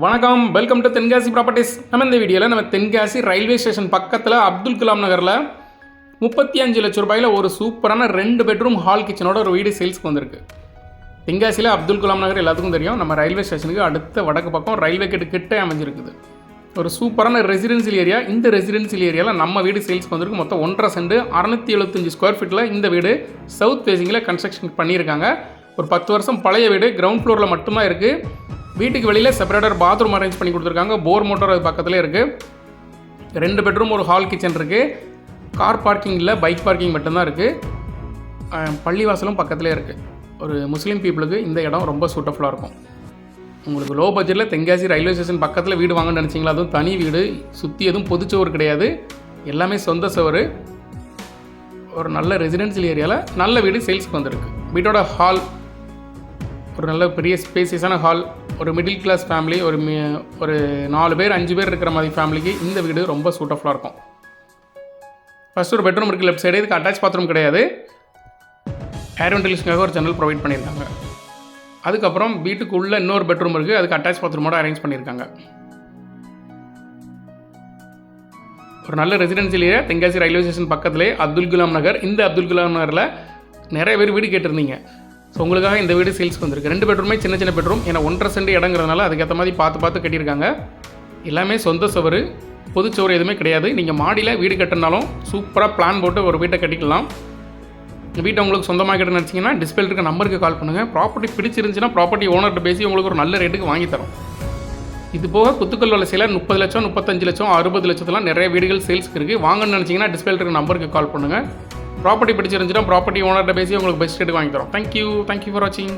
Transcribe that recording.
வணக்கம். Welcome to Tenkasi properties நம்ம இந்த வீடியோவில் நம்ம தென்காசி ரயில்வே ஸ்டேஷன் பக்கத்தில் அப்துல் கலாம் நகரில் முப்பத்தி அஞ்சு லட்ச ரூபாயில் ஒரு சூப்பரான ரெண்டு பெட்ரூம் ஹால் கிச்சனோட ஒரு வீடு சேல்ஸ்க்கு வந்திருக்கு. தென்காசியில் அப்துல் கலாம் நகர் எல்லாத்துக்கும் தெரியும். நம்ம ரயில்வே ஸ்டேஷனுக்கு அடுத்த வடக்கு பக்கம் ரயில்வே கேட்டு கிட்டே அமைஞ்சிருக்குது. ஒரு சூப்பரான ரெசிடென்சியல் ஏரியா இந்த ரெசிடென்சியல் ஏரியாவில் நம்ம வீடு சேல்ஸ்க்கு வந்திருக்கு. மொத்தம் ஒன்றரை சென்ட். அறநூற்றி எழுபத்தஞ்சு ஸ்கொயர் ஃபீட்டில் இந்த வீடு சவுத் ஃபேசிங்கில் கன்ஸ்ட்ரக்ஷன் பண்ணியிருக்காங்க. ஒரு பத்து வருஷம் பழைய வீடு. கிரவுண்ட் ஃப்ளோரில் மட்டும்தான் இருக்குது வீட்டுக்கு வெளியில் செப்பரேட்டர் பாத்ரூம் அரேஞ்ச் பண்ணி கொடுத்துருக்காங்க. போர் மோட்டர் அது பக்கத்துலேயே இருக்குது ரெண்டு பெட்ரூம் ஒரு ஹால் கிச்சன் இருக்குது கார் பார்க்கிங் இல்லை பைக் பார்க்கிங் மட்டும்தான் இருக்குது பள்ளிவாசலும் பக்கத்துலேயே இருக்குது ஒரு முஸ்லீம் பீப்புளுக்கு இந்த இடம் ரொம்ப சூட்டஃபுல்லாக இருக்கும். உங்களுக்கு லோ பட்ஜெட்டில் தென்காசி ரயில்வே ஸ்டேஷன் பக்கத்தில் வீடு வாங்கன்னு நினச்சிங்களா? அதுவும் தனி வீடு சுற்றி எதுவும் பொதுச்சவர் கிடையாது. எல்லாமே சொந்த சவர். ஒரு நல்ல ரெசிடென்சியல் ஏரியாவில் நல்ல வீடு சேல்ஸ்க்கு வந்திருக்கு. வீட்டோட ஹால் ஒரு நல்ல பெரிய ஸ்பேசியஸான ஹால் ஒரு மிடில் கிளாஸ் ஃபேமிலி ஒரு மி- ஒரு நாலு பேர் அஞ்சு பேர் இருக்கிற மாதிரி ஃபேமிலிக்கு இந்த வீடு ரொம்ப சூட்டபுளாக இருக்கும். ஃபஸ்ட் ஒரு பெட்ரூம் இருக்குது லெஃப்ட் சைடு இதுக்கு அட்டாச் பாத்ரூம் கிடையாது. ஏர் வென்டிலேஷனுக்காக ஒரு ஜன்னல் ப்ரொவைட் பண்ணியிருக்காங்க. அதுக்கப்புறம் வீட்டுக்குள்ளே இன்னொரு பெட்ரூம் இருக்குது அதுக்கு அட்டாச் பாத்ரூமோட அரேஞ்ச் பண்ணியிருக்காங்க. ஒரு நல்ல ரெசிடென்சியல் தென்காசி ரயில்வே ஸ்டேஷன் பக்கத்திலே அப்துல் கலாம் நகர். இந்த அப்துல் கலாம் நகரில் நிறைய பேர் வீடு கேட்டிருந்தீங்க. ஸோ உங்களுக்காக இந்த வீடு சேல்ஸ்க்கு வந்திருக்கு. ரெண்டு பெட்ரூமே சின்ன சின்ன பெட்ரூம் ஏன்னா ஒன்றரை சென்ட் இடங்கிறதுனால அதுக்கேற்ற மாதிரி பார்த்து பார்த்து கட்டியிருக்காங்க. எல்லாமே சொந்த சுவர் பொதுச்சுவர் எதுவுமே கிடையாது. நீங்கள் மாடியில் வீடு கட்டினாலும் சூப்பராக பிளான் போட்டு ஒரு வீட்டை கட்டிக்கலாம். வீட்டை உங்களுக்கு சொந்தமாக கிட்ட நினச்சிங்கன்னா டிஸ்பிளே இருக்க நம்பருக்கு கால் பண்ணுங்கள் ப்ராப்பர்ட்டி பிடிச்சிருந்துச்சுன்னா ப்ராப்பர்ட்டி ஓனர்கிட்ட பேசி உங்களுக்கு ஒரு நல்ல ரேட்டுக்கு வாங்கி தரோம். இது போக குத்துக்கல் வளர்ச்சியில் முப்பது லட்சம் முப்பத்தஞ்சு லட்சம் அறுபது லட்சத்துலாம் நிறைய வீடுகள் சேல்ஸ்க்கு இருக்குது வாங்கன்னு நினச்சிங்கன்னா டிஸ்பிளே இருக்க நம்பருக்கு கால் பண்ணுங்கள் ப்ராப்பர்ட்டி பிடிச்சிருந்துச்சுன்னா ப்ராப்பர்ட்டி ஓனர்கிட்ட பேசி உங்களுக்கு பெஸ்ட் ரேட் வாங்கி தரோம். தேங்க்யூ தேங்க்யூ ஃபார் வாட்சிங்